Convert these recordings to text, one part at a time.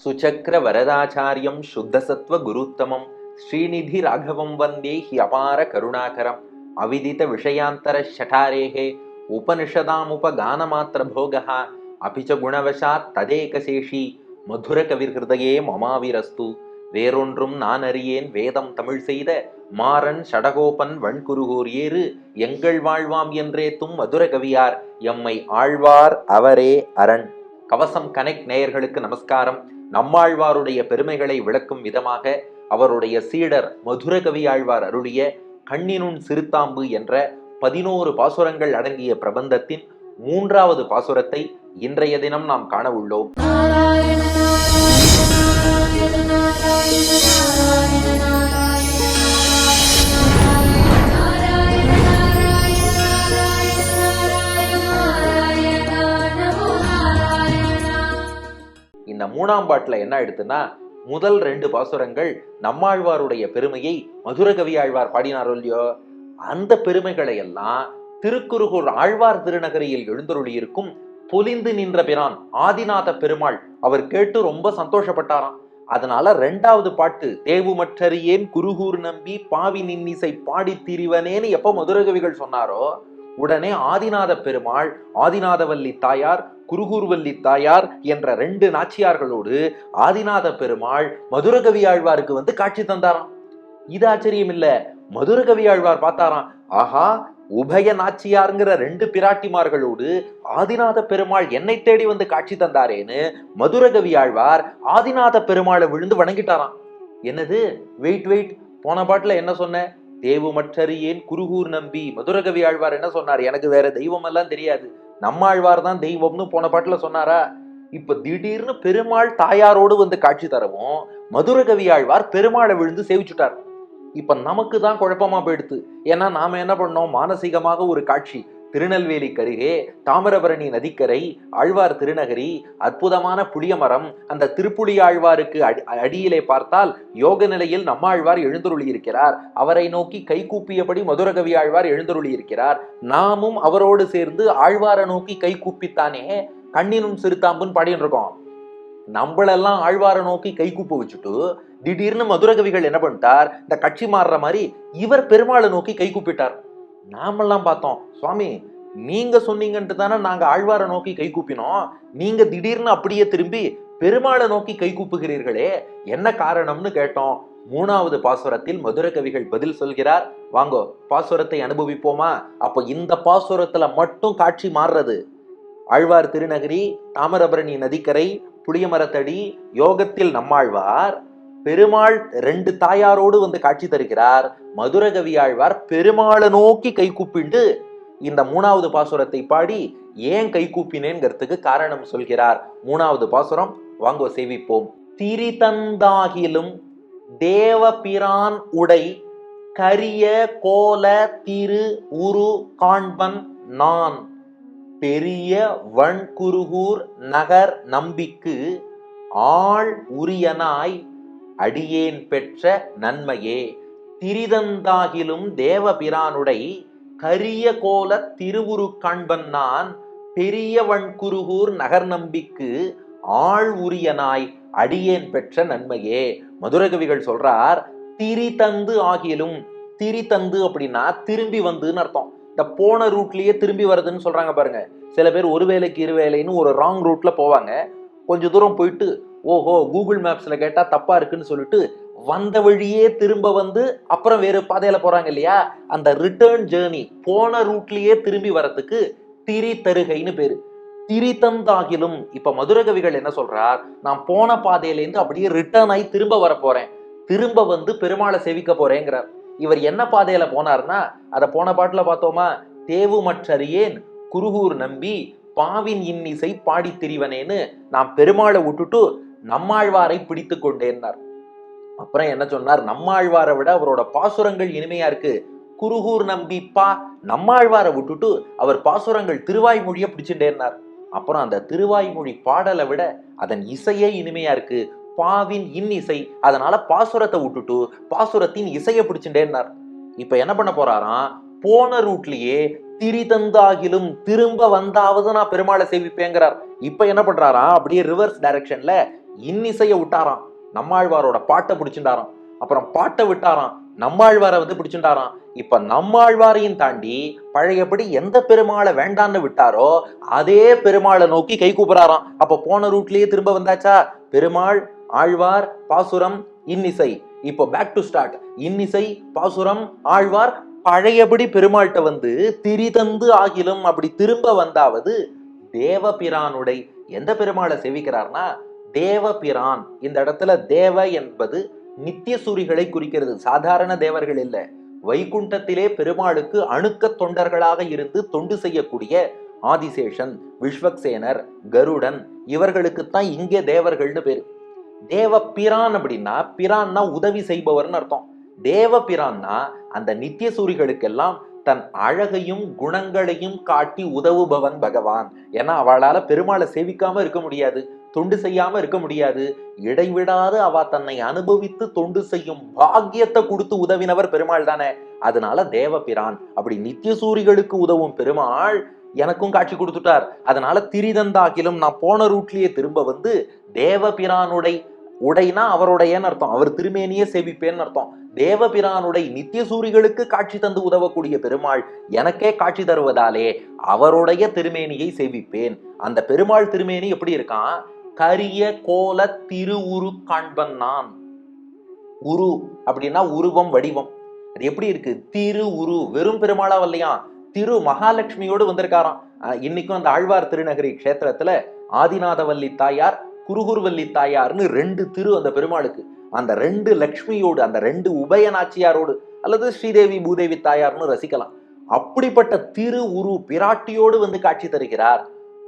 சுச்சக்ர வரதாச்சாரியம் சுத்தசத்வ குருத்தமம் ஸ்ரீநிதி ராகவம் வந்தே he அபார கருணாகரம் அவிதித விஷயாந்தர ஷடாரேகே உபனிஷதாமுபகானமாத்திர போகः अपि च குணவசாத் ததேகசேஷி மதுர கவிர்ஹிருதயே மமாவிரஸ்து வேறொன்றும் நான் அறியேன் வேதம் தமிழ் செய்த மாறன் சடகோபன் வண்குருகூர் ஏறு எங்கள் வாழ்வாம் என்றே தும் மதுர கவியார் எம்மை ஆழ்வார் அவரே அரண் கவசம் கனெக்ட் நேயர்களுக்கு நமஸ்காரம் நம்மாழ்வாருடைய பெருமைகளை விளக்கும் விதமாக அவருடைய சீடர் மதுரகவி ஆழ்வார் அருளிய கண்ணினுன் சிறுத்தாம்பு என்ற பதினோரு பாசுரங்கள் அடங்கிய பிரபந்தத்தின் மூன்றாவது பாசுரத்தை இன்றைய தினம் நாம் காண உள்ளோம். மூணாம் பாட்டுல என்ன ஆயிடுத்துன்னா முதல் ரெண்டு பாசுரங்கள் நம்மாழ்வாருடைய பெருமையை மதுரகவி ஆழ்வார் பாடினாரோ இல்லையோ அந்த பெருமைகளை எல்லாம் திருக்குறுகூர் ஆழ்வார் திருநகரியில் எழுந்தருளியிருக்கும் பொலிந்து நின்ற பிரான் ஆதிநாத பெருமாள். அவர் கேட்டு ரொம்ப சந்தோஷப்பட்டாராம். அதனால ரெண்டாவது பாட்டு தேவுமற்றறியேன் குருகூர் நம்பி பாவி நின்னிசை பாடி திரிவனேன்னு எப்ப மதுரகவிகள் சொன்னாரோ உடனே ஆதிநாத பெருமாள் ஆதிநாதவல்லி தாயார் குருகூர்வல்லி தாயார் என்ற ரெண்டு நாச்சியார்களோடு ஆதிநாத பெருமாள் மதுரகவி ஆழ்வாருக்கு வந்து காட்சி தந்தாராம். இது ஆச்சரியம் இல்ல. மதுரகவி ஆழ்வார் பார்த்தாராம். ஆஹா உபய நாச்சியாருங்கிற ரெண்டு பிராட்டிமார்களோடு ஆதிநாத பெருமாள் என்னை தேடி வந்து காட்சி தந்தாரேன்னு மதுரகவி ஆழ்வார் ஆதிநாத பெருமாளை விழுந்து வணங்கிட்டாராம். என்னது? Wait wait. போன பாட்டுல என்ன சொன்ன? தேவுமற்றறியேன் குருகூர் நம்பி. மதுரகவி ஆழ்வார் என்ன சொன்னார்? எனக்கு வேற தெய்வம் எல்லாம் தெரியாது. நம்மாழ்வார் தான் தெய்வம்னு போன பாட்டில் சொன்னாரா? இப்போ திடீர்னு பெருமாள் தாயாரோடு வந்து காட்சி தரவும் மதுரகவி ஆழ்வார் பெருமாளை விழுந்து சேவிச்சுட்டார். இப்போ நமக்கு தான் குழப்பமாக போயிடுது ஏன்னா நாம் என்ன பண்ணோம்? மானசீகமாக ஒரு காட்சி திருநெல்வேலி கருகே தாமிரபரணி நதிக்கரை ஆழ்வார் திருநகரி அற்புதமான புளியமரம் அந்த திருப்புலி ஆழ்வாருக்கு அடி அடியிலே பார்த்தால் யோக நிலையில் நம்மாழ்வார் எழுந்தருளி இருக்கிறார் அவரை நோக்கி கைகூப்பியபடி மதுரகவி ஆழ்வார் எழுந்தருளி இருக்கிறார் நாமும் அவரோடு சேர்ந்து ஆழ்வாரை நோக்கி கை கூப்பித்தானே கண்ணினும் சிறுத்தாம்புன்னு பாடின்னு இருக்கோம் நம்மளெல்லாம் ஆழ்வாரை நோக்கி கை கூப்ப வச்சுட்டு திடீர்னு மதுரகவிகள் என்ன பண்ணிட்டார் இந்த கட்சி மாறுற மாதிரி இவர் பெருமாளை நோக்கி கை கூப்பிட்டார். நாமெல்லாம் பார்த்தோம் சுவாமி நீங்க சொன்னீங்கன்ட்டு தானே நாங்க ஆழ்வாரை நோக்கி கை கூப்பினோம். நீங்க திடீர்னு அப்படியே திரும்பி பெருமாளை நோக்கி கை கூப்புகிறீர்களே என்ன காரணம்னு கேட்டோம். மூணாவது பாசுரத்தில் மதுர கவிகள் பதில் சொல்கிறார். வாங்கோ பாசுரத்தை அனுபவிப்போமா? அப்போ இந்த பாசுரத்துல மட்டும் காட்சி மாறுறது. ஆழ்வார் திருநகரி தாமிரபரணி நதிக்கரை புளியமரத்தடி யோகத்தில் நம்மாழ்வார் பெருமாள் ரெண்டு தாயாரோடு வந்து காட்சி தருகிறார். மதுரகவி ஆழ்வார் பெருமாளை நோக்கி கை கூப்பிண்டு இந்த மூணாவது பாசுரத்தை பாடி ஏன் கை கூப்பினேங்கிறதுக்கு காரணம் சொல்கிறார். மூணாவது பாசுரம் வாங்கோ சேவிப்போம். திரிதந்தாகிலும் தேவபிரான் உடை கரிய கோல திரு உரு காண்பன் நான். பெரிய வன்குருகூர் நகர் நம்பிக்கு ஆள் உரியனாய் அடியேன் பெற்ற நன்மையே. திரிதந்தாகிலும் தேவபிரானுடை கரிய கோல திருவுரு காண்பன் நான் பெரியவன் குருகூர் நகர் நம்பிக்கு ஆள் உரியனாய் அடியேன் பெற்ற நன்மையே. மதுரகவிகள் சொல்றார் திரி தந்து ஆகிலும் திரி தந்து அப்படின்னா திரும்பி வந்துன்னு அர்த்தம். இந்த போன ரூட்லயே திரும்பி வருதுன்னு சொல்றாங்க பாருங்க. சில பேர் ஒரு வேலைக்கு இரு வேலைன்னு ஒரு ராங் ரூட்ல போவாங்க. கொஞ்ச தூரம் போயிட்டு ஓஹோ கூகுள் மேப்ஸில் கேட்டால் தப்பாக இருக்குன்னு சொல்லிட்டு வந்த வழியே திரும்ப வந்து அப்புறம் வேறு பாதையில் போகிறாங்க இல்லையா? அந்த ரிட்டர்ன் ஜேர்னி போன ரூட்லேயே திரும்பி வரத்துக்கு திரி தருகைன்னு பேர் திரி தந்தாகிலும் மதுரகவிகள் என்ன சொல்றார்? நான் போன பாதையிலேருந்து அப்படியே ரிட்டர்ன் ஆகி திரும்ப வர போறேன். திரும்ப வந்து பெருமாளை சேவிக்க போறேங்கிறார். இவர் என்ன பாதையில போனார்னா அதை போன பாட்டுல பார்த்தோமா? தேவுமற்றறியேன் குருகூர் நம்பி பாவின் இன்னிசை பாடி திரிவனேன்னு நான் பெருமாளை விட்டுட்டு நம்மாழ்வாரை பிடித்து கொண்டேன்னார். அப்புறம் என்ன சொன்னார்? நம்மாழ்வாரை விட அவரோட பாசுரங்கள் இனிமையா இருக்கு. குருகூர் நம்பி பா நம்மாழ்வாரை விட்டுட்டு அவர் பாசுரங்கள் திருவாய்மொழியை பிடிச்சுட்டேன்னார். அப்புறம் அந்த திருவாய்மொழி பாடலை விட அதன் இசையே இனிமையா இருக்கு. பாவின் இன்னிசை. அதனால பாசுரத்தை விட்டுட்டு பாசுரத்தின் இசையை பிடிச்சுட்டேன்னார். இப்ப என்ன பண்ண போறாராம்? போன ரூட்லயே திரி தந்தாகிலும் திரும்ப வந்தாவது நான் பெருமாளை சேவிப்பேங்கிறார். இப்ப என்ன பண்றாராம்? அப்படியே ரிவர்ஸ் டைரக்ஷன்ல இன்னிசையை விட்டாராம். நம்மாழ்வாரோட பாட்டை பிடிச்சிட்டாராம் அப்புறம் பாட்டை விட்டாராம். நம்மாழ்வாரை வந்து பிடிச்சிட்டாராம் இப்ப நம்மாழ்வாரையும் தாண்டி பழையபடி எந்த பெருமாளை வேண்டான்னு விட்டாரோ அதே பெருமாளை நோக்கி கை கூப்பிடாராம் அப்ப போன ரூட்லயே திரும்ப வந்தாச்சா? பெருமாள் ஆழ்வார் பாசுரம் இன்னிசை. இப்போ பேக் டு ஸ்டார்ட் இன்னிசை பாசுரம் ஆழ்வார் பழையபடி பெருமாள்கிட்ட வந்து திரிதந்து ஆகிலும் அப்படி திரும்ப வந்தாவது தேவபிரானுடை எந்த பெருமாளை சேவிக்கிறார்னா தேவபிரான். இந்த இடத்துல தேவ என்பது நித்திய சூரிகளை குறிக்கிறது. சாதாரண தேவர்கள் இல்லை. வைகுண்டத்திலே பெருமாளுக்கு அணுக்க தொண்டர்களாக இருந்து தொண்டு செய்யக்கூடிய ஆதிசேஷன் விஸ்வக்சேனர் கருடன் இவர்களுக்குத்தான் இங்கே தேவர்கள்னு பேரு. தேவ பிரான் அப்படின்னா பிரான்னா உதவி செய்பவர்னு அர்த்தம். தேவ பிரான்னா அந்த நித்திய சூரிகளுக்கெல்லாம் தன் அழகையும் குணங்களையும் காட்டி உதவுபவன் பகவான். ஏன்னா அவளால பெருமாளை சேவிக்காம இருக்க முடியாது. தொண்டு செய்யாம இருக்க முடியாது. இடைவிடாது அவ தன்னை அனுபவித்து தொண்டு செய்யும் பாக்கியத்தை கொடுத்து உதவினவர் பெருமாள் தானே. அதனால தேவபிரான் அப்படி நித்திய சூரிகளுக்கு உதவும் பெருமாள் எனக்கும் காட்சி கொடுத்துட்டார். அதனால திரிதந்தாக்கிலும் நான் போன ரூட்லயே திரும்ப வந்து தேவபிரானுடை உடைனா அவருடையன்னு அர்த்தம். அவர் திருமேனியே சேவிப்பேன்னு அர்த்தம். தேவபிரானுடை நித்திய சூரிகளுக்கு காட்சி தந்து உதவக்கூடிய பெருமாள் எனக்கே காட்சி தருவதாலே அவருடைய திருமேனியை சேவிப்பேன். அந்த பெருமாள் திருமேனி எப்படி இருக்கான்? கரிய கோல திருவுரு காண்பன் நான். உரு அப்படின்னா உருவம் வடிவம். அது எப்படி இருக்கு? திரு உரு வெறும் பெருமாளா இல்லையா? திரு மகாலட்சுமியோடு வந்திருக்காராம். இன்னைக்கும் அந்த ஆழ்வார் திருநகரி கஷேத்திரத்துல ஆதிநாதவல்லி தாயார் குருகுருவல்லி தாயார்னு ரெண்டு திரு அந்த பெருமாளுக்கு. அந்த ரெண்டு லக்ஷ்மியோடு அந்த ரெண்டு உபயநாச்சியாரோடு அல்லது ஸ்ரீதேவி பூதேவி தாயார்னு ரசிக்கலாம். அப்படிப்பட்ட திரு உரு பிராட்டியோடு வந்து காட்சி தருகிறார்.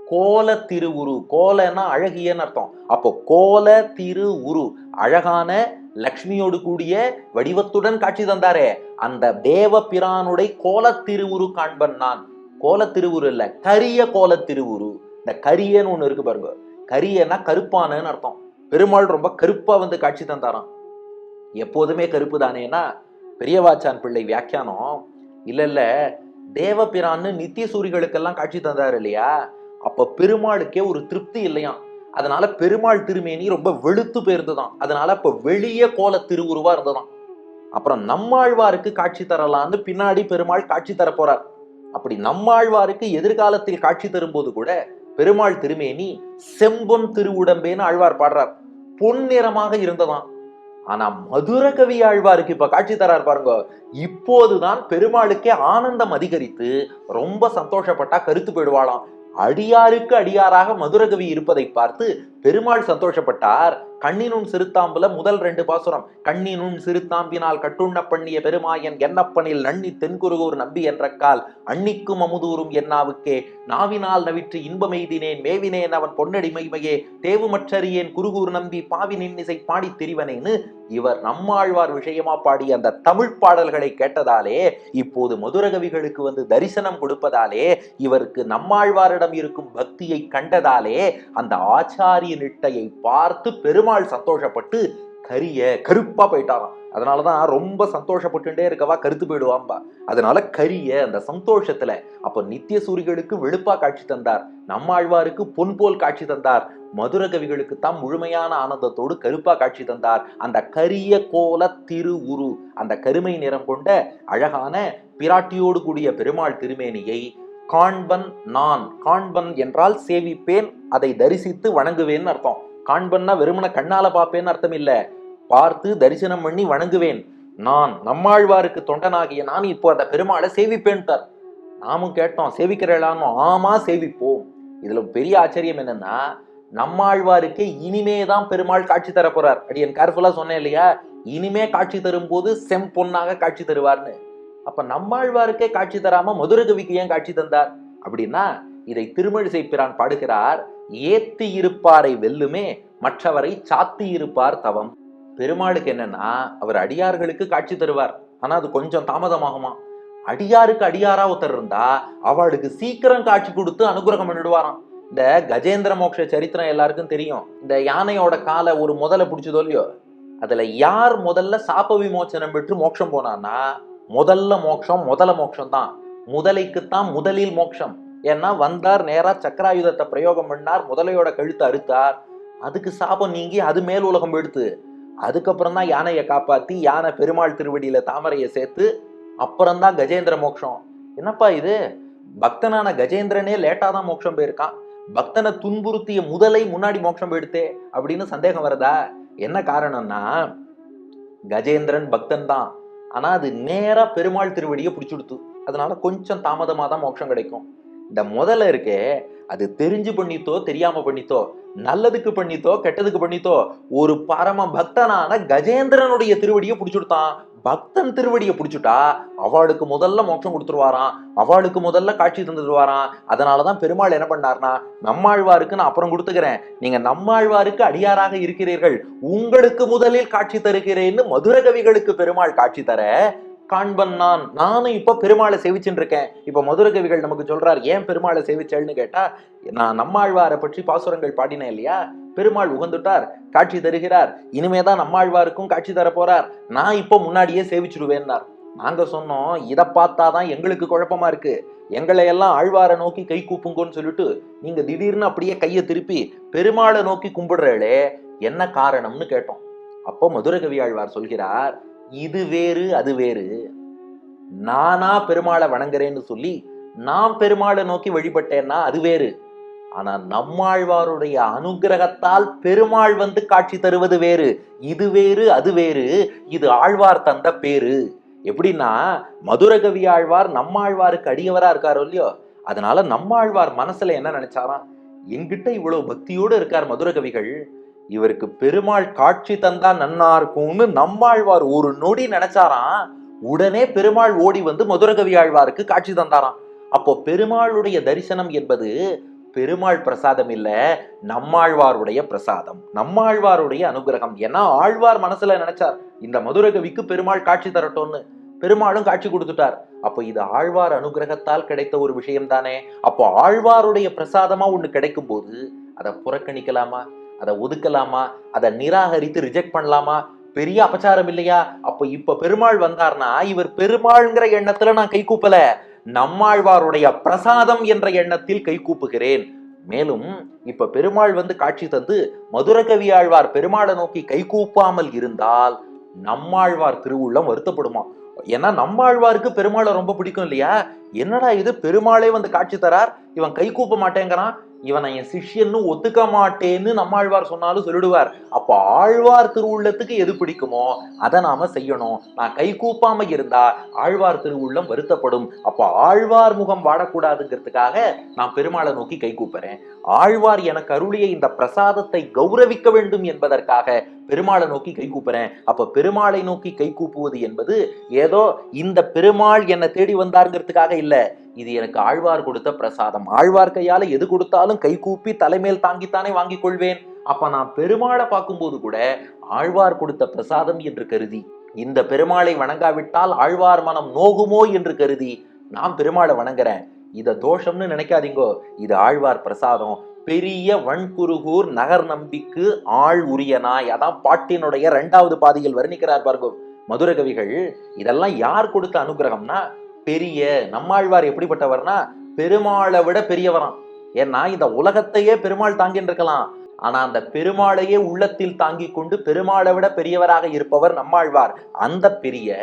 கோல திருவுரு. கோலன்னா அழகியன்னு அர்த்தம். அப்போ கோல திரு உரு அழகான லக்ஷ்மியோடு கூடிய வடிவத்துடன் காட்சி தந்தாரே. அந்த தேவ பிரானுடைய கோல திருவுரு காண்பன் நான். கோல திருவுரு இல்ல கரிய கோல திருவுரு. இந்த கரியன்னு ஒண்ணு இருக்கு பாருங்க. கரியன்னா கருப்பானன்னு அர்த்தம். பெருமாள் ரொம்ப கருப்பா வந்து காட்சி தந்தாராம். எப்போதுமே கருப்பு தானேன்னா பெரியவாச்சான் பிள்ளை வியாக்கியானம் இல்ல இல்ல தேவபிரான்னு நித்திய சூரிகளுக்கெல்லாம் காட்சி தந்தாரு இல்லையா? அப்போ பெருமாளுக்கே ஒரு திருப்தி இல்லையா? அதனால பெருமாள் திருமேனி ரொம்ப வெளுத்து போயிருந்துதான் அதனால இப்ப வெளிய கோல திருவுருவா இருந்ததான் அப்புறம் நம்மாழ்வாருக்கு காட்சி தரலான்னு பின்னாடி பெருமாள் காட்சி தர போறார். அப்படி நம்மாழ்வாருக்கு எதிர்காலத்தில் காட்சி தரும்போது கூட பெருமாள் திருமேனி செம்பொன் திருவுடம்பேன்னு ஆழ்வார் பாடுறார். பொன்னிறமாக இருந்ததாம். ஆனா மதுர கவி ஆழ்வாருக்கு இப்ப காட்சி தரார் பாருங்க. இப்போதுதான் பெருமாளுக்கே ஆனந்தம் அதிகரித்து ரொம்ப சந்தோஷப்பட்டா கருத்து போயிடுவாளாம். அடியாருக்கு அடியாராக மதுரகவி இருப்பதை பார்த்து பெருமாள் சந்தோஷப்பட்டார். கண்ணினுன் சிறுத்தாம்புல முதல் ரெண்டு பாசுரம் கண்ணினுன் சிறுத்தாம்பினால் கட்டுண்ண பண்ணிய பெருமாயன் என்னப்பனில் நன்னி தென்குருகூர் நம்பி என்ற கால் அன்னிக்கும் அமுதூரும் என்னாவுக்கே. நாவினால் நவிற்று இன்பமெய்தினேன் மேவினேன் அவன் பொன்னடி மைமையே தேவுமற்றறியேன் குருகூர் நம்பி பாவி நின்னிசை பாடி திரிவனேன்னு இவர் நம்மாழ்வார் விஷயமா பாடிய அந்த தமிழ் பாடல்களை கேட்டதாலே இப்போது மதுரகவிகளுக்கு வந்து தரிசனம் கொடுப்பதாலே இவருக்கு நம்மாழ்வாரிடம் இருக்கும் பக்தியை கண்டதாலே அந்த ஆச்சாரிய நிட்டையை பார்த்து பெருமாள் சந்தோஷப்பட்டு கரிய கருப்பா போயிட்டாராம். அதனாலதான் ரொம்ப சந்தோஷப்பட்டுட்டே இருக்கவா கருத்து போயிடுவாம்பா. அதனால கரிய அந்த சந்தோஷத்துல அப்ப நித்திய சூரிகளுக்கு வெளுப்பா காட்சி தந்தார். நம்மாழ்வாருக்கு பொன் போல் காட்சி தந்தார். மதுர கவிகளுக்கு தான் முழுமையான ஆனந்தத்தோடு கருப்பா காட்சி தந்தார். அந்த கரிய கோல திரு உரு அந்த கருமை நிறம் கொண்ட அழகான பிராட்டியோடு கூடிய பெருமாள் திருமேனியை காண்பன் நான் காண்பன் என்றால் சேவிப்பேன் அதை தரிசித்து வணங்குவேன் அர்த்தம். காண்பன்னா வெறுமன கண்ணால பார்ப்பேன்னு அர்த்தம் இல்லை பார்த்து தரிசனம் பண்ணி வணங்குவேன். நான் நம்மாழ்வாருக்கு தொண்டனாகிய நான் இப்போ அந்த பெருமாளை சேவிப்பேன்ட்டார். நாமும் கேட்டோம் சேவிக்கிறேளான்னு ஆமா சேவிப்போம். இதுல பெரிய ஆச்சரியம் என்னன்னா நம்மாழ்வாருக்கு இனிமே தான் பெருமாள் காட்சி தர போறார் அடி என் கேர்ஃபுல்லா சொன்னேன் இல்லையா? இனிமே காட்சி தரும்போது செம்பொன்னாக காட்சி தருவார்னு. அப்ப நம்மாழ்வாருக்கே காட்சி தராம மதுரகவிக்கு ஏன் காட்சி தந்தார்? அப்படின்னா இதை திருமழிசை பிரான் பாடுகிறார் ஏத்தி இருப்பாரை வெல்லுமே மற்றவரை சாத்தி இருப்பார் தவம். பெருமாளுக்கு என்னன்னா அவர் அடியார்களுக்கு காட்சி தருவார். ஆனா அது கொஞ்சம் தாமதமாகுமா? அடியாருக்கு அடியாரா ஒருத்தர் இருந்தா அவளுக்கு சீக்கிரம் காட்சி கொடுத்து அனுகிரகம் பண்ணிடுவாராம். இந்த கஜேந்திர மோக்ஷ சரித்திரம் எல்லாருக்கும் தெரியும். இந்த யானையோட காலை ஒரு முதல்ல பிடிச்சதோ இல்லையோ அதுல யார் முதல்ல சாப விமோச்சனம் பெற்று மோட்சம் போனான்னா முதல்ல மோட்சம் முதல மோட்சம் தான் முதலைக்குத்தான் முதலில் மோட்சம். ஏன்னா வந்தார் நேராக சக்கராயுதத்தை பிரயோகம் பண்ணார் முதலையோட கழுத்தை அறுத்தார். அதுக்கு சாபம் நீங்கி அது மேல் உலகம் எடுத்து அதுக்கப்புறம் தான் யானையை காப்பாத்தி யானை பெருமாள் திருவடியில தாமரையை சேர்த்து அப்புறம்தான் கஜேந்திர மோட்சம். என்னப்பா இது? பக்தனான கஜேந்திரனே லேட்டா தான் மோட்சம் போயிருக்கான். பக்தனை துன்புறுத்திய முதலை முன்னாடி மோட்சம் போயிடுத்தே அப்படின்னு சந்தேகம் வருதா? என்ன காரணம்னா கஜேந்திரன் பக்தன் தான். ஆனா அது நேரா பெருமாள் திருவடியை பிடிச்சுடுத்து. அதனால கொஞ்சம் தாமதமா தான் மோட்சம் கிடைக்கும். இந்த முதல்ல இருக்கே அது தெரிஞ்சு பண்ணித்தோ தெரியாம பண்ணித்தோ நல்லதுக்கு பண்ணித்தோ கெட்டதுக்கு பண்ணித்தோ ஒரு பரம பக்தனான கஜேந்திரனுடைய திருவடியை பிடிச்சுடுத்தான். பக்தன் திருவடியை பிடிச்சுட்டா அவளுக்கு முதல்ல மோட்சம் கொடுத்துருவாராம். அவளுக்கு முதல்ல காட்சி தந்துடுவாராம் அதனாலதான் பெருமாள் என்ன பண்ணார்னா நம்மாழ்வாருக்கு நான் அப்புறம் கொடுத்துக்கிறேன். நீங்க நம்மாழ்வாருக்கு அடியாராக இருக்கிறீர்கள். உங்களுக்கு முதலில் காட்சி தருகிறேன்னு மதுரகவிகளுக்கு பெருமாள் காட்சி தர காண்பன் நான் நானும் இப்போ பெருமாளை சேவிச்சுட்டு இருக்கேன் இப்போ மதுர கவிகள் நமக்கு சொல்றார் ஏன் பெருமாளை சேவிச்சேன்னு கேட்டா நான் நம்மாழ்வாரை பற்றி பாசுரங்கள் பாடினேன் இல்லையா? பெருமாள் உகந்துட்டார் காட்சி தருகிறார் இனிமேதான் நம்மாழ்வாருக்கும் காட்சி தர போறார் நான் இப்போ முன்னாடியே சேவிச்சிடுவேன்னார் நாங்க சொன்னோம் இதை பார்த்தாதான் எங்களுக்கு குழப்பமா இருக்கு. எங்களை எல்லாம் ஆழ்வாரை நோக்கி கை கூப்புங்கன்னு சொல்லிட்டு நீங்க திடீர்னு அப்படியே கையை திருப்பி பெருமாளை நோக்கி கும்பிடுறாளே என்ன காரணம்னு கேட்டோம். அப்போ மதுரகவி ஆழ்வார் சொல்கிறார் இது வேறு அது வேறு. நானா பெருமாளை வணங்குறேன்னு சொல்லி நான் பெருமாளை நோக்கி வழிபட்டேன்னா அது வேறு. ஆனா நம்மாழ்வாருடைய அனுகிரகத்தால் பெருமாள் வந்து காட்சி தருவது வேறு. இது வேறு அது வேறு. இது ஆழ்வார் தந்த பேரு. எப்படின்னா மதுரகவி ஆழ்வார் நம்மாழ்வாருக்கு அடியவரா இருக்காரோ இல்லையோ அதனால நம்மாழ்வார் மனசுல என்ன நினைச்சாராம்? என்கிட்ட இவ்வளவு பக்தியோடு இருக்கார் மதுரகவிகள். இவருக்கு பெருமாள் காட்சி தந்தா நன்னா இருக்கும்னு நம்மாழ்வார் ஒரு நொடி நினைச்சாராம். உடனே பெருமாள் ஓடி வந்து மதுரகவி ஆழ்வாருக்கு காட்சி தந்தாராம். அப்போ பெருமாளுடைய தரிசனம் என்பது பெருமாள் பிரசாதம் இல்ல நம்மாழ்வாருடைய பிரசாதம். நம்மாழ்வாருடைய அனுகிரகம். ஏன்னா ஆழ்வார் மனசுல நினைச்சார் இந்த மதுரகவிக்கு பெருமாள் காட்சி தரட்டும்னு. பெருமாளும் காட்சி கொடுத்துட்டார். அப்போ இது ஆழ்வார் அனுகிரகத்தால் கிடைத்த ஒரு விஷயம் தானே அப்போ ஆழ்வாருடைய பிரசாதமா ஒண்ணு கிடைக்கும் போது அதை புறக்கணிக்கலாமா? அதை ஒதுக்கலாமா? அதை நிராகரித்து ரிஜெக்ட் பண்ணலாமா? பெரிய அபச்சாரம் இல்லையா? அப்ப இப்ப பெருமாள் வந்தார்னா இவர் பெருமாள்ங்கிற எண்ணத்துல நான் கை கூப்பல. நம்மாழ்வாருடைய பிரசாதம் என்ற எண்ணத்தில் கை கூப்புகிறேன். மேலும் இப்ப பெருமாள் வந்து காட்சி தந்து மதுரகவி ஆழ்வார் பெருமாளை நோக்கி கை கூப்பாமல் இருந்தால் நம்மாழ்வார் திருவுள்ளம் வருத்தப்படுமா? ஏன்னா நம்மாழ்வாருக்கு பெருமாளை ரொம்ப பிடிக்கும் இல்லையா? என்னடா இது? பெருமாளே வந்து காட்சி தரார் இவன் கை கூப்ப மாட்டேங்கிறான். இவனை என் சிஷ்யன்னு ஒத்துக்க மாட்டேன்னு நம்மாழ்வார் சொன்னாலும் சொல்லிடுவார். அப்ப ஆழ்வார் திருவுள்ளத்துக்கு எது பிடிக்குமோ அதை நாம செய்யணும். நான் கை கூப்பாம இருந்தா ஆழ்வார் திருவுள்ளம் வருத்தப்படும். அப்ப ஆழ்வார் முகம் வாடக்கூடாதுங்கிறதுக்காக நான் பெருமாளை நோக்கி கை கூப்புறேன். ஆழ்வார் எனக்கு அருளிய இந்த பிரசாதத்தை கௌரவிக்க வேண்டும் என்பதற்காக பெருமாளை நோக்கி கை கூப்புறேன் அப்ப பெருமாளை நோக்கி கை கூப்புவது என்பது ஏதோ இந்த பெருமாள் என்னை தேடி வந்தாருங்கிறதுக்காக இல்ல. இது எனக்கு ஆழ்வார் கொடுத்த பிரசாதம். ஆழ்வார் கையால எது கொடுத்தாலும் கை கூப்பி தலைமேல் தாங்கித்தானே வாங்கிக் கொள்வேன். அப்ப நான் பெருமாளை பார்க்கும்போது கூட ஆழ்வார் கொடுத்த பிரசாதம் என்று கருதி இந்த பெருமாளை வணங்காவிட்டால் ஆழ்வார் மனம் நோகுமோ என்று கருதி நான் பெருமாளை வணங்குறேன். இத தோஷம்னு நினைக்காதீங்கோ. இது ஆழ்வார் பிரசாதம். பெரிய வன்குருகூர் நகர் நம்பிக்கு ஆள் உரியனாய் அதான் பாட்டினுடைய இரண்டாவது பாதியில் வர்ணிக்கிறார் பாருங்க. மதுரகவிகள் இதெல்லாம் யார் கொடுத்த அனுகிரகம்னா பெரிய நம்மாழ்வார் எப்படிப்பட்டவர்னா பெருமாளை விட பெரியவராம். ஏன்னா இந்த உலகத்தையே பெருமாள் தாங்கின்னு இருக்கலாம். ஆனா அந்த பெருமாளையே உள்ளத்தில் தாங்கி கொண்டு பெருமாளை விட பெரியவராக இருப்பவர் நம்மாழ்வார். அந்த பெரிய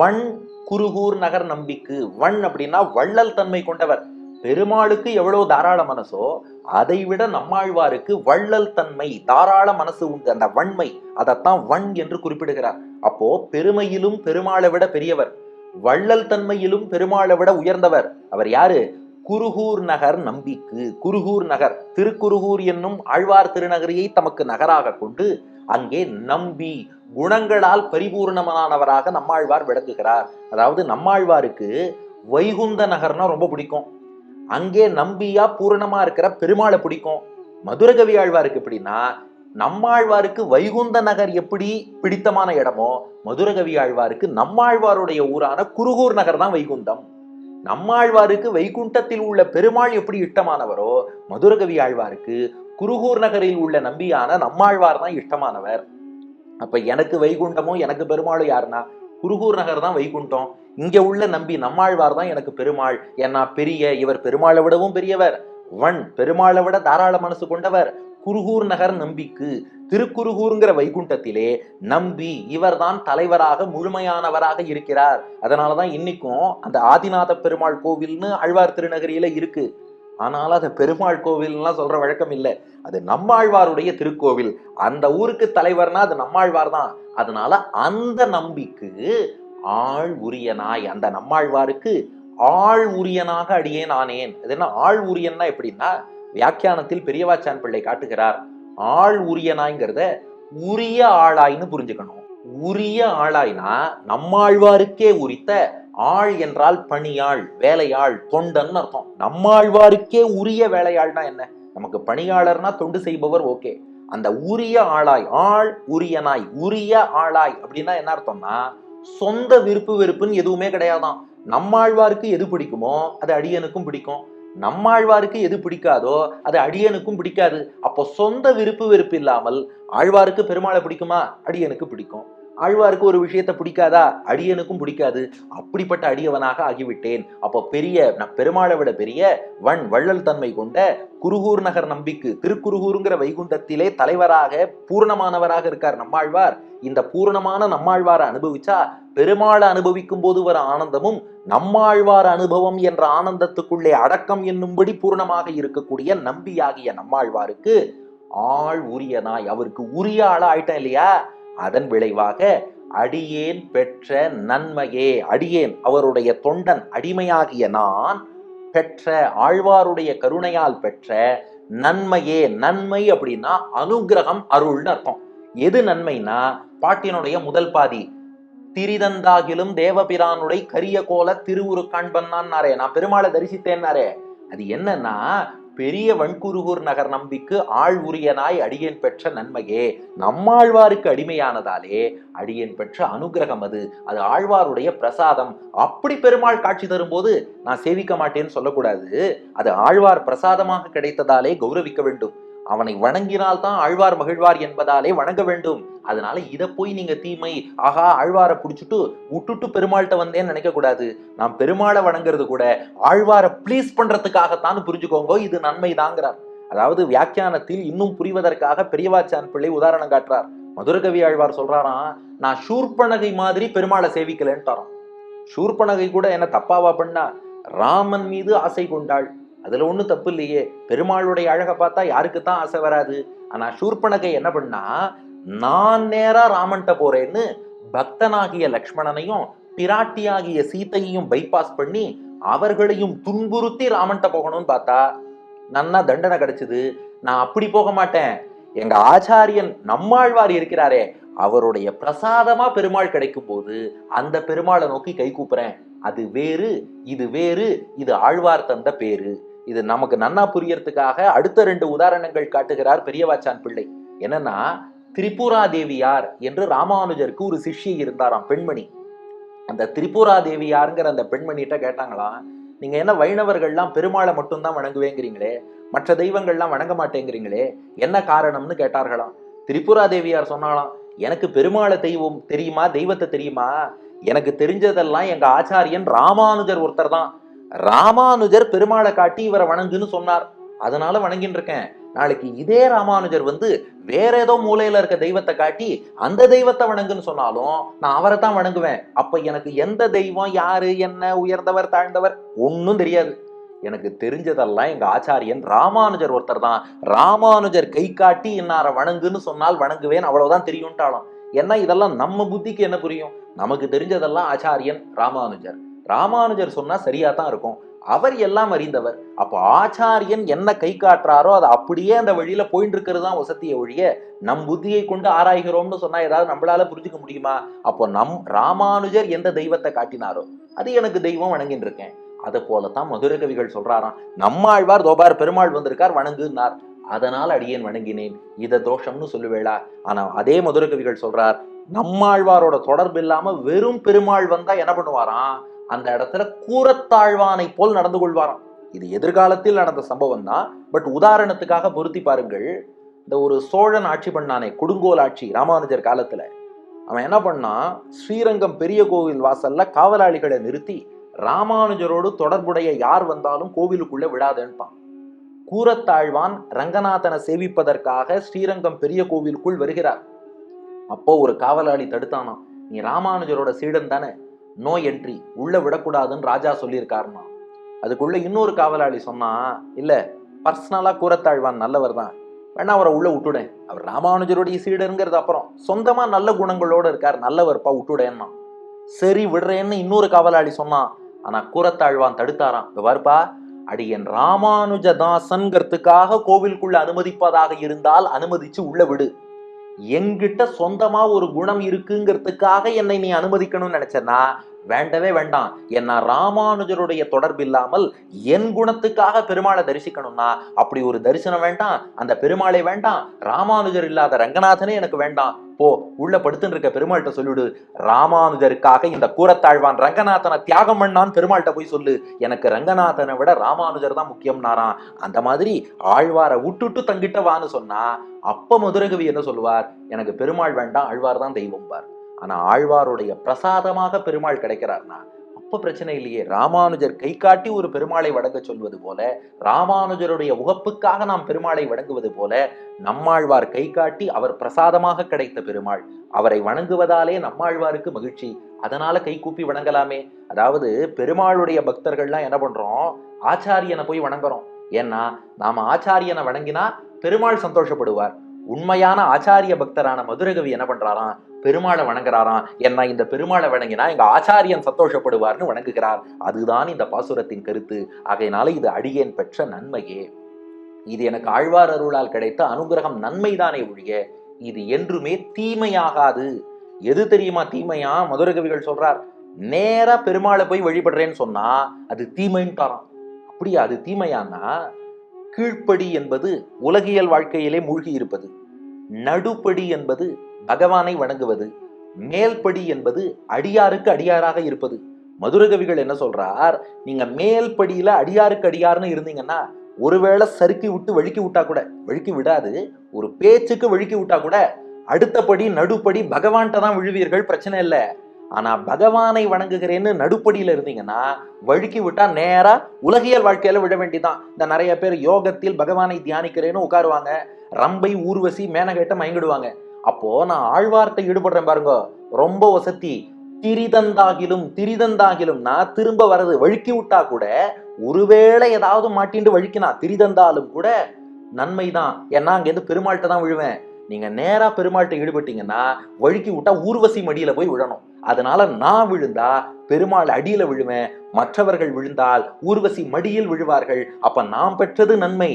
வன் குருகூர் நகர் நம்பிக்கு வன் அப்படின்னா வள்ளல் தன்மை கொண்டவர். பெருமாளுக்கு எவ்வளவு தாராள மனசோ அதைவிட நம்மாழ்வாருக்கு வள்ளல் தன்மை தாராள மனசு உண்டு. அந்த வன்மை அதைத்தான் வன் என்று குறிப்பிடுகிறார். அப்போ பெருமையிலும் பெருமாளை விட பெரியவர் வள்ளல் தன்மையிலும் பெருமாளை விட உயர்ந்தவர். அவர் யாரு? குருகூர் நகர் நம்பிக்கு. குருகூர் நகர் திருக்குருகூர் என்னும் ஆழ்வார் திருநகரியை தமக்கு நகராக கொண்டு அங்கே நம்பி குணங்களால் பரிபூர்ணமானவராக நம்மாழ்வார் விளங்குகிறார். அதாவது நம்மாழ்வாருக்கு வைகுந்த நகர்னா ரொம்ப பிடிக்கும். அங்கே நம்பியா பூரணமா இருக்கிற பெருமாளை பிடிக்கும். மதுரகவி ஆழ்வாருக்கு எப்படின்னா நம்மாழ்வாருக்கு வைகுந்த நகர் எப்படி பிடித்தமான இடமோ மதுரகவி ஆழ்வாருக்கு நம்மாழ்வாருடைய ஊரான குருகூர் நகர் தான் வைகுந்தம். நம்மாழ்வாருக்கு வைகுண்டத்தில் உள்ள பெருமாள் எப்படி இஷ்டமானவரோ மதுரகவி ஆழ்வாருக்கு குருகூர் நகரில் உள்ள நம்பியான நம்மாழ்வார் தான் இஷ்டமானவர். அப்ப எனக்கு வைகுண்டமும் எனக்கு பெருமாளும் யாருன்னா குருகூர் நகர் தான் வைகுண்டம். இங்க உள்ள நம்பி நம்மாழ்வார் தான் எனக்கு பெருமாள். ஏன்னா பெரிய இவர் பெருமாளை விடவும் பெரியவர். வன் பெருமாளை விட தாராள மனசு கொண்டவர். குருகூர் நகர் நம்பிக்கு. திருக்குருகூருங்கிற வைகுண்டத்திலே நம்பி இவர்தான் தலைவராக முழுமையானவராக இருக்கிறார். அதனாலதான் இன்னைக்கும் அந்த ஆதிநாத பெருமாள் கோவில்னு ஆழ்வார் திருநகரியில இருக்கு. ஆனால் அது பெருமாள் கோவில்லாம் சொல்ற வழக்கம் இல்லை. அது நம்மாழ்வாருடைய திருக்கோவில். அந்த ஊருக்கு தலைவர்னா அது நம்மாழ்வார் தான். அதனால அந்த நம்பிக்கு ஆள் உரிய நாய். அந்த நம்மாழ்வாருக்கு ஆள் உரியனாக அடியேன் ஆனேன். அது என்ன ஆள் உரியன்னா எப்படின்னா வியாக்கியானத்தில் பெரியவாச்சான் பிள்ளை காட்டுகிறார். ஆள் உரியனாய்ங்கிறத உரிய ஆளாய்ன்னு புரிஞ்சுக்கணும். உரிய ஆளாய்னா நம்மாழ்வாருக்கே உரித்த ஆள் என்றால் பணியாள் வேலையாள் தொண்டன் அர்த்தம். நம்மாழ்வாருக்கே உரிய வேலையாள்னா என்ன? நமக்கு பணியாளர்னா தொண்டு செய்பவர் ஓகே. அந்த உரிய ஆளாய் ஆள் உரியனாய் உரிய ஆளாய் அப்படின்னா என்ன அர்த்தம்னா சொந்த விருப்பு வெறுப்புன்னு எதுவுமே கிடையாதான். நம்மாழ்வாருக்கு எது பிடிக்குமோ அது அடியனுக்கும் பிடிக்கும். நம்மாழ்வாருக்கு எது பிடிக்காதோ அது அடியனுக்கும் பிடிக்காது. அப்போ சொந்த விருப்பு வெறுப்பு இல்லாமல் ஆழ்வாருக்கு பெருமாளை பிடிக்குமா? அடியனுக்கு பிடிக்கும். ஆழ்வாருக்கு ஒரு விஷயத்தை பிடிக்காதா? அடியனுக்கும் பிடிக்காது. அப்படிப்பட்ட அடியவனாக ஆகிவிட்டேன். அப்போ பெரிய நான் பெருமாளை விட பெரிய வன் வள்ளல் தன்மை கொண்ட குருகூர் நகர் நம்பிக்கு திருக்குருகூருங்கிற வைகுண்டத்திலே தலைவராக பூரணமானவராக இருக்கார் நம்மாழ்வார். இந்த பூரணமான நம்மாழ்வாரை அனுபவிச்சா பெருமாளை அனுபவிக்கும் போது வர ஆனந்தமும் நம்மாழ்வார் அனுபவம் என்ற ஆனந்தத்துக்குள்ளே அடக்கம் என்னும்படி பூரணமாக இருக்கக்கூடிய நம்பியாகிய நம்மாழ்வாருக்கு ஆள் உரிய நாய் அவருக்கு உரிய ஆளா ஆயிட்டேன் இல்லையா? அதன் விளைவாக அடியேன் பெற்ற நன்மையே அடியேன் அவருடைய தொண்டன் அடிமையாகிய நான் பெற்ற ஆழ்வாருடைய கருணையால் பெற்ற நன்மையே நன்மை அப்படின்னா அனுக்கிரகம் அருள்னு அர்த்தம். எது நன்மைனா பாட்டினுடைய முதல் பாதி திரிதந்தாகிலும் தேவபிரானுடைய கரிய கோல திருவுரு காண்பன்னாரே நான் பெருமாளை தரிசித்தேன்னாரே. அது என்னன்னா பெரிய வன்குருகூர் நகர் நம்பிக்கு ஆள் உரியனாய் அடியேன் பெற்ற நன்மையே. நம்மாழ்வாருக்கு அடிமையானதாலே அடியேன் பெற்ற அனுக்கிரகம் அது. அது ஆழ்வாருடைய பிரசாதம். அப்படி பெருமாள் காட்சி தரும்போது நான் சேவிக்க மாட்டேன்னு சொல்லக்கூடாது. அது ஆழ்வார் பிரசாதமாக கிடைத்ததாலே கௌரவிக்க வேண்டும். அவனை வணங்கினால் தான் ஆழ்வார் மகிழ்வார் என்பதாலே வணங்க வேண்டும். அதனால இதை போய் நீங்க தீமை ஆஹா ஆழ்வாரை பிடிச்சிட்டு விட்டுட்டு பெருமாள்கிட்ட வந்தேன்னு நினைக்க கூடாது நான் பெருமாளை வணங்குறது கூட ஆழ்வாரை ப்ளீஸ் பண்றதுக்காகத்தான் புரிஞ்சுக்கோங்க. இது நன்மைதாங்கிறார். அதாவது வியாக்கியானத்தில் இன்னும் புரிவதற்காக பெரியவாச்சான் பிள்ளை உதாரணம் காட்டுறார். மதுரகவி ஆழ்வார் சொல்றாராம் நான் ஷூர்பனகை மாதிரி பெருமாளை சேவிக்கலன்ட்டாராம். ஷூர்பனகை கூட என்ன தப்பாவா பண்ணா? ராமன் மீது ஆசை கொண்டாள். அதில் ஒன்றும் தப்பு இல்லையே. பெருமாளுடைய அழகை பார்த்தா யாருக்கு தான் ஆசை வராது. ஆனால் சூர்பனகை என்ன பண்ணா நான் நேராக ராமன்ட்ட போறேன்னு பக்தனாகிய லக்ஷ்மணனையும் பிராட்டியாகிய சீதையையும் பைபாஸ் பண்ணி அவர்களையும் துன்புறுத்தி ராமன்ட்ட போகணும்னு பார்த்தா நன்னா தண்டனை கிடைச்சது. நான் அப்படி போக மாட்டேன். எங்க ஆச்சாரியன் நம்மாழ்வார் இருக்கிறாரே அவருடைய பிரசாதமா பெருமாள் கிடைக்கும் போது அந்த பெருமாளை நோக்கி கை கூப்புறேன். அது வேறு இது வேறு இது ஆழ்வார் தந்த பேரு. இது நமக்கு நன்னா புரியறதுக்காக அடுத்த ரெண்டு உதாரணங்கள் காட்டுகிறார் பெரியவாச்சான் பிள்ளை. என்னன்னா திரிபுரா தேவியார் என்று ராமானுஜருக்கு ஒரு சிஷ்யை இருந்தாராம் பெண்மணி. அந்த திரிபுரா தேவியாருங்கிற அந்த பெண்மணிகிட்ட கேட்டாங்களாம் நீங்க என்ன வைணவர்கள்லாம் பெருமாளை மட்டும்தான் வணங்குவேங்கிறீங்களே? மற்ற தெய்வங்கள்லாம் வணங்க மாட்டேங்கிறீங்களே? என்ன காரணம்னு கேட்டார்களாம். திரிபுரா தேவியார் சொன்னாலாம் எனக்கு பெருமாளை தெய்வம் தெரியுமா? தெய்வத்தை தெரியுமா? எனக்கு தெரிஞ்சதெல்லாம் எங்க ஆச்சாரியன் ராமானுஜர் ஒருத்தர் தான் ராமானுஜர் பெருமாளை காட்டி இவரை வணங்குன்னு சொன்னார். அதனால வணங்கின்னு இருக்கேன். நாளைக்கு இதே ராமானுஜர் வந்து வேற ஏதோ மூலையில இருக்க தெய்வத்தை காட்டி அந்த தெய்வத்தை வணங்குன்னு சொன்னாலும் நான் அவரை தான் வணங்குவேன். அப்ப எனக்கு எந்த தெய்வம் யாரு என்ன உயர்ந்தவர் தாழ்ந்தவர் ஒன்றும் தெரியாது. எனக்கு தெரிஞ்சதெல்லாம் எங்க ஆச்சாரியன் ராமானுஜர் ஒருத்தர் தான். ராமானுஜர் கை காட்டி இன்னார வணங்குன்னு சொன்னால் வணங்குவேன் அவ்வளவுதான் தெரியும்ட்டாலும். ஏன்னா இதெல்லாம் நம்ம புத்திக்கு என்ன புரியும்? நமக்கு தெரிஞ்சதெல்லாம் ஆச்சாரியன் ராமானுஜர். ராமானுஜர் சொன்னா சரியா தான் இருக்கும். அவர் எல்லாம் அறிந்தவர். அப்போ ஆச்சாரியன் என்ன கை காட்டுறாரோ அதை அப்படியே அந்த வழியில போயிட்டு இருக்கிறது தான் வசதியை ஒழிய நம் புத்தியை கொண்டு ஆராய்கிறோம்னு சொன்னா ஏதாவது நம்மளால புரிஞ்சுக்க முடியுமா? அப்போ நம் ராமானுஜர் எந்த தெய்வத்தை காட்டினாரோ அது எனக்கு தெய்வம் வணங்கின்னு இருக்கேன். அதை போலத்தான் மதுர கவிகள் சொல்றாராம். நம்மாழ்வார் தோபார் பெருமாள் வந்திருக்கார் வணங்குனார் அதனால் அடியேன் வணங்கினேன். இத தோஷம்னு சொல்லுவேளா? ஆனா அதே மதுர கவிகள் சொல்றார் நம்மாழ்வாரோட தொடர்பு இல்லாம வெறும் பெருமாள் வந்தா என்ன பண்ணுவாராம்? அந்த இடத்துல கூறத்தாழ்வானை போல் நடந்து கொள்வாராம். இது எதிர்காலத்தில் நடந்த சம்பவம் தான் பட் உதாரணத்துக்காக பொருத்தி பாருங்கள். இந்த ஒரு சோழன் ஆட்சி பண்ணானே கொடுங்கோல் ஆட்சி ராமானுஜர் காலத்துல. அவன் என்ன பண்ணான் ஸ்ரீரங்கம் பெரிய கோவில் வாசல்ல காவலாளிகளை நிறுத்தி ராமானுஜரோடு தொடர்புடைய யார் வந்தாலும் கோவிலுக்குள்ள விடாதேன்பான். கூரத்தாழ்வான் ரங்கநாதனை சேவிப்பதற்காக ஸ்ரீரங்கம் பெரிய கோவிலுக்குள் வருகிறார். அப்போ ஒரு காவலாளி தடுத்தானாம். நீ ராமானுஜரோட சீடன் தானே? நோ என்ட்ரி உள்ள விடக்கூடாதுன்னு ராஜா சொல்லியிருக்காருமா. அதுக்குள்ள இன்னொரு காவலாளி சொன்னா இல்ல பர்சனலா கூரத்தாழ்வான் நல்லவர் தான். வேணா அவரை உள்ள விட்டுடேன் அவர் ராமானுஜருடைய சீடருங்கிறது அப்புறம். சொந்தமா நல்ல குணங்களோட இருக்கார். நல்லவர்ப்பா விட்டுடேன்னா. சரி விடுறேன்னு இன்னொரு காவலாளி சொன்னான் ஆனா கூரத்தாழ்வான் தடுத்தாராம். "இங்க பாருப்பா அடியன் ராமானுஜதாசன்கிறதுக்காக கோவிலுக்குள்ள அனுமதிப்பதாக இருந்தால் அனுமதிச்சு உள்ள விடு. என்கிட்ட சொந்தமா ஒரு குணம் இருக்குங்கிறதுக்காக என்னை நீ அனுமதிக்கணும்னு நினைச்சனா வேண்டவே வேண்டாம். என்ன ராமானுஜருடைய தொடர்பு இல்லாமல் என் குணத்துக்காக பெருமாளை தரிசிக்கணும்னா அப்படி ஒரு தரிசனம் வேண்டாம். அந்த பெருமாளை வேண்டாம். ராமானுஜர் இல்லாத ரங்கநாதனே எனக்கு வேண்டாம். போ உள்ள படுத்துன்னு இருக்க பெருமாள்கிட்ட சொல்லிவிடு. ராமானுஜருக்காக இந்த கூரத்தாழ்வான் ரங்கநாதனை தியாகம் பண்ணான்னு பெருமாள்கிட்ட போய் சொல்லு. எனக்கு ரங்கநாதனை விட ராமானுஜர் தான் முக்கியம்னாராம். அந்த மாதிரி ஆழ்வாரை விட்டுட்டு தங்கிட்ட வான்னு சொன்னா அப்ப மதுரகவி என்ன சொல்லுவார்? எனக்கு பெருமாள் வேண்டாம் ஆழ்வார் தான் தெய்வம் பார் ஆனா ஆழ்வாருடைய பிரசாதமாக பெருமாள் கிடைக்கிறார்னா அப்ப பிரச்சனை இல்லையே. ராமானுஜர் கை காட்டி ஒரு பெருமாளை வணங்க சொல்வது போல ராமானுஜருடைய உகப்புக்காக நாம் பெருமாளை வணங்குவது போல நம்மாழ்வார் கை காட்டி அவர் பிரசாதமாக கிடைத்த பெருமாள் அவரை வணங்குவதாலே நம்மாழ்வாருக்கு மகிழ்ச்சி. அதனால கை கூப்பி வணங்கலாமே. அதாவது பெருமாளுடைய பக்தர்கள்லாம் என்ன பண்றோம்? ஆச்சாரியனை போய் வணங்குறோம். ஏன்னா நாம ஆச்சாரியனை வணங்கினா பெருமாள் சந்தோஷப்படுவார். உண்மையான ஆச்சாரிய பக்தரான மதுரகவி என்ன பண்றாராம்? பெருமாளை வணங்குறாராம். என்ன இந்த பெருமாளை வணங்கினா எங்க ஆச்சாரியன் சந்தோஷப்படுவார்னு வணங்குகிறார். அதுதான் இந்த பாசுரத்தின் கருத்து. ஆகையினால இது அடியேன் பெற்ற நன்மையே. இது எனக்கு ஆழ்வார் அருளால் கிடைத்த அனுகிரகம் நன்மைதானே ஒழிய இது என்றுமே தீமையாகாது. எது தெரியுமா தீமையா? மதுரகவிகள் சொல்றார் நேரா பெருமாளை போய் வழிபடுறேன்னு சொன்னா அது தீமைன்னு தரான் அப்படியா? அது தீமையானா? கீழ்ப்படி என்பது உலகியல் வாழ்க்கையிலே மூழ்கி இருப்பது. நடுப்படி என்பது பகவானை வணங்குவது. மேல்படி என்பது அடியாருக்கு அடியாராக இருப்பது. மதுரகவிகள் என்ன சொல்றார்? நீங்க மேல்படியில அடியாருக்கு அடியார்னு இருந்தீங்கன்னா ஒருவேளை சறுக்கி விட்டு வழுக்கி விட்டா கூட வழுக்கி விடாது ஒரு பேச்சுக்கு வழுக்கி விட்டா கூட அடுத்தபடி நடுப்படி பகவான்கிட்ட தான் விழுவீர்கள் பிரச்சனை இல்லை. ஆனா பகவானை வணங்குகிறேன்னு நடுப்படியில இருந்தீங்கன்னா வழுக்கி விட்டா நேரா உலகியல் வாழ்க்கையில விழ வேண்டிதான். இந்த நிறைய பேர் யோகத்தில் பகவானை தியானிக்கிறேன்னு உட்காருவாங்க. ரம்பை ஊர்வசி மேனகேட்ட மயங்கிடுவாங்க. அப்போ நான் ஆழ்வார்த்தை ஈடுபடுறேன் பாருங்க. ரொம்ப வசதி. திரிதந்தாகிலும் திரிதந்தாகிலும் நான் திரும்ப வர்றது வழுக்கி விட்டா கூட ஒருவேளை ஏதாவது மாட்டின்னு வழுக்கினா திரிதந்தாலும் கூட நன்மைதான் ஏன்னா அங்கேருந்து பெருமாள்கிட்ட தான் விழுவேன். நீங்க நேரா பெருமாள்கிட்ட ஈடுபட்டீங்கன்னா வழுக்கி விட்டா ஊர்வசி மடியில போய் விழணும். அதனால நான் விழுந்தா பெருமாள் அடியில விழுவேன். மற்றவர்கள் விழுந்தால் ஊர்வசி மடியில் விழுவார்கள். அப்ப நாம் பெற்றது நன்மை.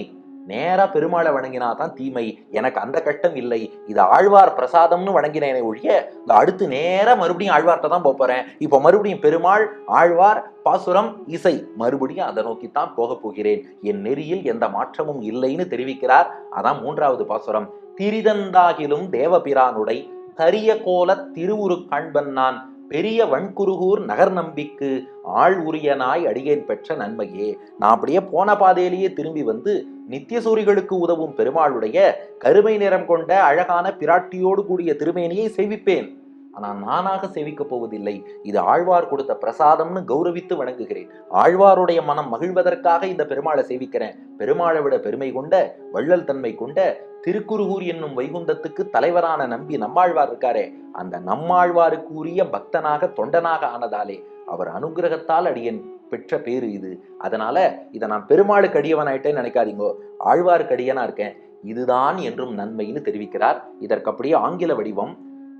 நேரா பெருமாளை வணங்கினா தான் தீமை. எனக்கு அந்த கட்டம் இல்லை. இது ஆழ்வார் பிரசாதம்னு வணங்கினேனே ஒழிய இந்த அடுத்து நேரா மறுபடியும் ஆழ்வார்ட்ட தான் போறேன் இப்போ மறுபடியும் பெருமாள் ஆழ்வார் பாசுரம் இசை மறுபடியும் அதை நோக்கித்தான் போக போகிறேன். என் நெறியில் எந்த மாற்றமும் இல்லைன்னு தெரிவிக்கிறார். அதான் மூன்றாவது பாசுரம். திரிதந்தாகிலும் தேவபிரானுடை கரிய கோல திருவுரு காண்பன் நான். பெரிய வன்குருகூர் நகர் நம்பிக்கு ஆள் உரியனாய் அடியேன் பெற்ற நன்மையே. நான் அப்படியே போன பாதையிலேயே திரும்பி வந்து நித்தியசூரிகளுக்கு உதவும் பெருமாளுடைய கருமை நிறம் கொண்ட அழகான பிராட்டியோடு கூடிய திருமேனியை சேவிப்பேன். ஆனால் நானாக சேவிக்கப் போவதில்லை. இது ஆழ்வார் கொடுத்த பிரசாதம்னு கௌரவித்து வணங்குகிறேன். ஆழ்வாருடைய மனம் மகிழ்வதற்காக இந்த பெருமாளை சேவிக்கிறேன். பெருமாளை விட பெருமை கொண்ட வள்ளல் தன்மை கொண்ட திருக்குருகூர் என்னும் வைகுந்தத்துக்கு தலைவரான நம்பி நம்மாழ்வார் இருக்காரே அந்த நம்மாழ்வாருக்கு உரிய பக்தனாக தொண்டனாக ஆனதாலே அவர் அனுகிரகத்தால் அடியேன் பெற்ற பேரு இது. அதனால இதை நான் பெருமாளுக்கு அடியவன் ஆயிட்டேன்னு நினைக்காதீங்கோ. ஆழ்வாருக்கு அடியனா இருக்கேன். இதுதான் என்றும் நன்மைன்னு தெரிவிக்கிறார். இதற்கு அப்படியே ஆங்கில வடிவம்.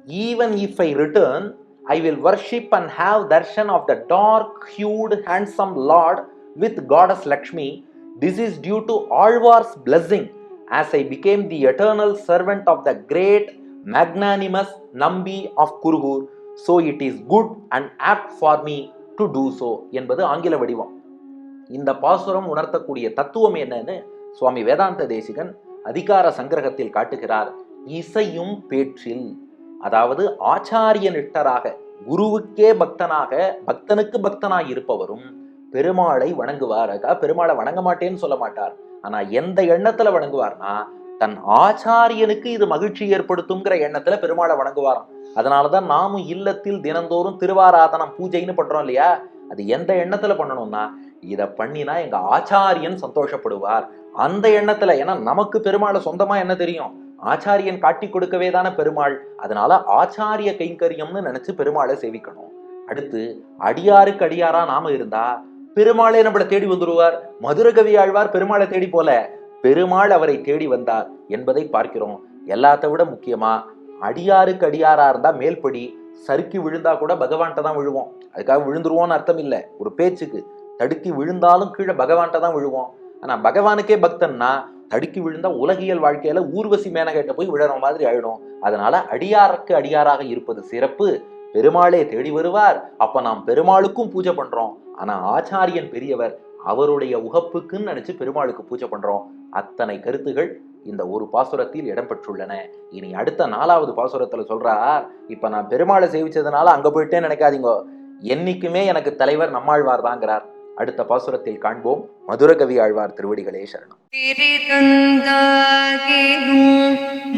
Even if I return I will worship and have darshan of the dark hued handsome lord with goddess Lakshmi this is due to Alvars blessing as I became the eternal servant of the great magnanimous Nambi of Kurugur. So it is good and apt for me to do so என்பது ஆங்கில வடிவம். இந்த பாசுரம் உணர்த்தக்கூடிய தத்துவம் என்னன்னு சுவாமி வேதாந்த தேசிகன் அதிகார சங்கிரகத்தில் காட்டுகிறார். இசையும் பேற்றில். அதாவது ஆச்சாரிய நிஷ்டராக குருவுக்கே பக்தனாக பக்தனுக்கு பக்தனாய் இருப்பவரும் பெருமாளை வணங்குவார். பெருமாளை வணங்க மாட்டேன்னு சொல்ல மாட்டார். ஆனா எந்த எண்ணத்துல வணங்குவார்னா தன் ஆச்சாரியனுக்கு இது மகிழ்ச்சி ஏற்படுத்துங்கிற எண்ணத்துல பெருமாளை வணங்குவாராம். அதனாலதான் நாமும் இல்லத்தில் தினந்தோறும் திருவாராதனம் பூஜைன்னு பண்றோம் இல்லையா? அது எந்த எண்ணத்துல பண்ணணும்னா இதை பண்ணினா எங்க ஆச்சாரியன் சந்தோஷப்படுவார். அந்த எண்ணத்துல ஏன்னா நமக்கு பெருமாளை சொந்தமா என்ன தெரியும்? ஆச்சாரியன் காட்டி கொடுக்கவே தானே பெருமாள். அதனால ஆச்சாரிய கைங்கரியம்னு நினைச்சு பெருமாளை சேவிக்கணும். அடுத்து அடியாருக்கு அடியாரா நாம இருந்தா பெருமாளே நம்மளை தேடி வந்துருவார். மதுரகவி ஆழ்வார் பெருமாளை தேடி போல பெருமாள் அவரை தேடி வந்தார் என்பதை பார்க்கிறோம். எல்லாத்த விட முக்கியமா அடியாருக்கு அடியாரா இருந்தா மேல்படி சறுக்கி விழுந்தா கூட பகவான்கிட்ட தான் விழுவோம். அதுக்காக விழுந்துருவோம்னு அர்த்தம் இல்லை. ஒரு பேச்சுக்கு தடுக்கி விழுந்தாலும் கீழே பகவான்கிட்ட தான் விழுவோம். ஆனா பகவானுக்கே பக்தன்னா தடுக்கி விழுந்தா உலகியல் வாழ்க்கையில ஊர்வசி மேனகிட்ட போய் விழற மாதிரி ஆயிடும். அதனால அடியாருக்கு அடியாராக இருப்பது சிறப்பு. பெருமாளே தேடி வருவார். அப்ப நாம் பெருமாளுக்கும் பூஜை பண்றோம். ஆனால் ஆச்சாரியன் பெரியவர் அவருடைய உகப்புக்குன்னு நினைச்சு பெருமாளுக்கு பூஜை பண்றோம். அத்தனை கருத்துகள் இந்த ஒரு பாசுரத்தில் இடம்பெற்றுள்ளன. இனி அடுத்த நாலாவது பாசுரத்துல சொல்றார் இப்ப நான் பெருமாளை சேவிச்சதுனால அங்க போயிட்டே நினைக்காதீங்க. என்னைக்குமே எனக்கு தலைவர் நம்மாழ்வார் தாங்கிறார் அடுத்த பாசுரத்தில் காண்போம் மதுரகவி ஆழ்வார் திருவடிகளே சரணம்.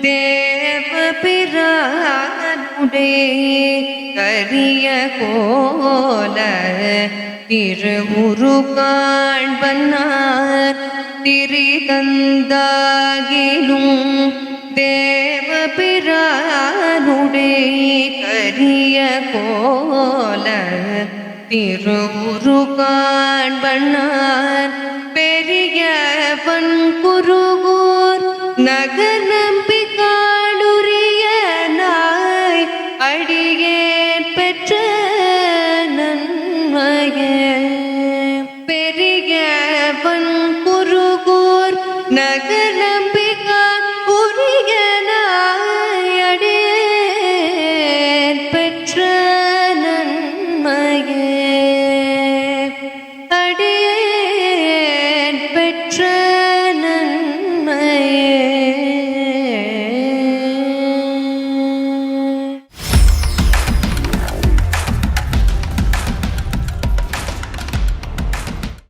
தேவ பிரானுடே கரிய கோல திருமுருகாண்பனார் திரிதந்தாகிலும் தேவ பிரானுடே கரிய கோல திருமுருகாண்பனார் பெரியவன் குருகு